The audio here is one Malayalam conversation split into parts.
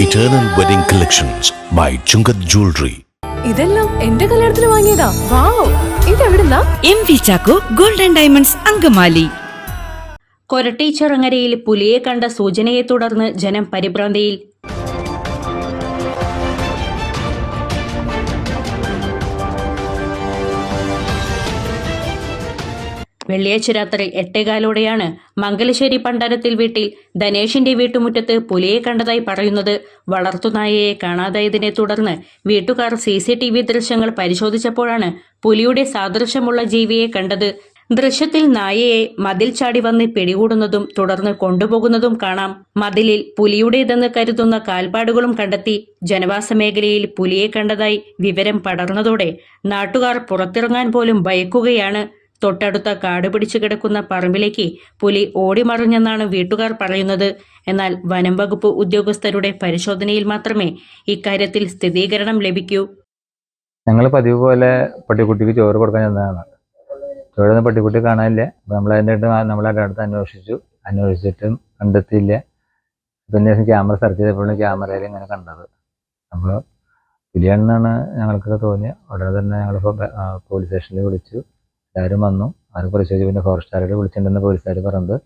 Eternal wedding collections by Chungath jewellery ഇതെല്ലാം എന്റെ കല്യാണത്തിന് വാങ്ങിയതാ. Wow ഇതെവിടുന്നാ? M V Chacko golden diamonds Angamaly. കൊരട്ടീച്ചിറങ്ങരയിൽ പുലിയെ കണ്ട സൂചനയെ തുടർന്ന് ജനം പരിഭ്രാന്തിയിൽ. വെള്ളിയാഴ്ച രാത്രി എട്ടേകാലോടെയാണ് മംഗലശ്ശേരി പണ്ടാരത്തിൽ വീട്ടിൽ ധനേഷിന്റെ വീട്ടുമുറ്റത്ത് പുലിയെ കണ്ടതായി പറയുന്നത്. വളർത്തുനായയെ കാണാതായതിനെ തുടർന്ന് വീട്ടുകാർ സി സി ടി വി ദൃശ്യങ്ങൾ പരിശോധിച്ചപ്പോഴാണ് പുലിയുടെ സാദൃശ്യമുള്ള ജീവിയെ കണ്ടത്. ദൃശ്യത്തിൽ നായയെ മതിൽ ചാടി വന്ന് പിടികൂടുന്നതും തുടർന്ന് കൊണ്ടുപോകുന്നതും കാണാം. മതിലിൽ പുലിയുടേതെന്ന് കരുതുന്ന കാൽപ്പാടുകളും കണ്ടെത്തി ജനവാസ മേഖലയിൽ പുലിയെ കണ്ടതായി വിവരം പടർന്നതോടെ നാട്ടുകാർ പുറത്തിറങ്ങാൻ പോലും ഭയക്കുകയാണ്. തൊട്ടടുത്ത കാട് പിടിച്ചു കിടക്കുന്ന പറമ്പിലേക്ക് പുലി ഓടിമറിഞ്ഞെന്നാണ് വീട്ടുകാർ പറയുന്നത്. എന്നാൽ വനം വകുപ്പ് ഉദ്യോഗസ്ഥരുടെ പരിശോധനയിൽ മാത്രമേ ഇക്കാര്യത്തിൽ സ്ഥിരീകരണം ലഭിക്കൂ. ഞങ്ങൾ പതിവ് പോലെ പട്ടിക്കുട്ടിക്ക് ചോറ് കൊടുക്കാൻ ചെന്നതാണ്. ചോറ് പട്ടിക്കുട്ടി കാണാനില്ല. നമ്മൾ അതിന്റെ നമ്മൾ അതിന്റെ അടുത്ത് അന്വേഷിച്ചു. അന്വേഷിച്ചിട്ടും കണ്ടെത്തിയില്ല. പിന്നെ ക്യാമറ സെർച്ച് ചെയ്തപ്പോഴാണ് ക്യാമറയിൽ ഇങ്ങനെ കണ്ടത്. നമ്മൾ പുലിയാണെന്നാണ് ഞങ്ങൾക്ക് തോന്നിയത്. ഉടനെ തന്നെ ഞങ്ങൾ പോലീസ് സ്റ്റേഷനിൽ വിളിച്ചു. എല്ലാവരും വന്നു. അവർ പരിശോധിച്ചു. പിന്നെ ഫോറസ്റ്റുകാരോട് വിളിച്ചിട്ടുണ്ടെന്ന് പോലീസുകാർ പറഞ്ഞത്.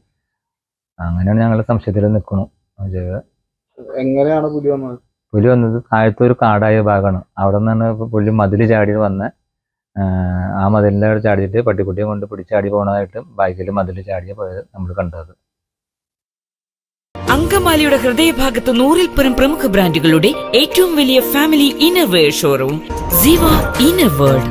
അങ്ങനെയാണ് ഞങ്ങൾ സംശയത്തിൽ നിൽക്കണു. ചെയ്തത് എങ്ങനെയാണ് പുലി വന്നത്? പുലി വന്നത് താഴത്തെ ഒരു കാടായ ഭാഗമാണ്. അവിടെ നിന്നാണ് പുലി മതിൽ ചാടി വന്ന് ആ മതിലിന്റെ അവിടെ ചാടിയിട്ട് പട്ടിക്കുട്ടിയെ കൊണ്ട് പിടിച്ചാടി പോണതായിട്ട് ബൈക്കിൽ മതിൽ ചാടിയ പോയത് നമ്മൾ കണ്ടത്. അങ്കമാലിയുടെ ഹൃദയഭാഗത്ത് നൂറിൽ പരം പ്രമുഖ ബ്രാൻഡുകളുടെ ഏറ്റവും വലിയ family innerwear showroom Ziva inner world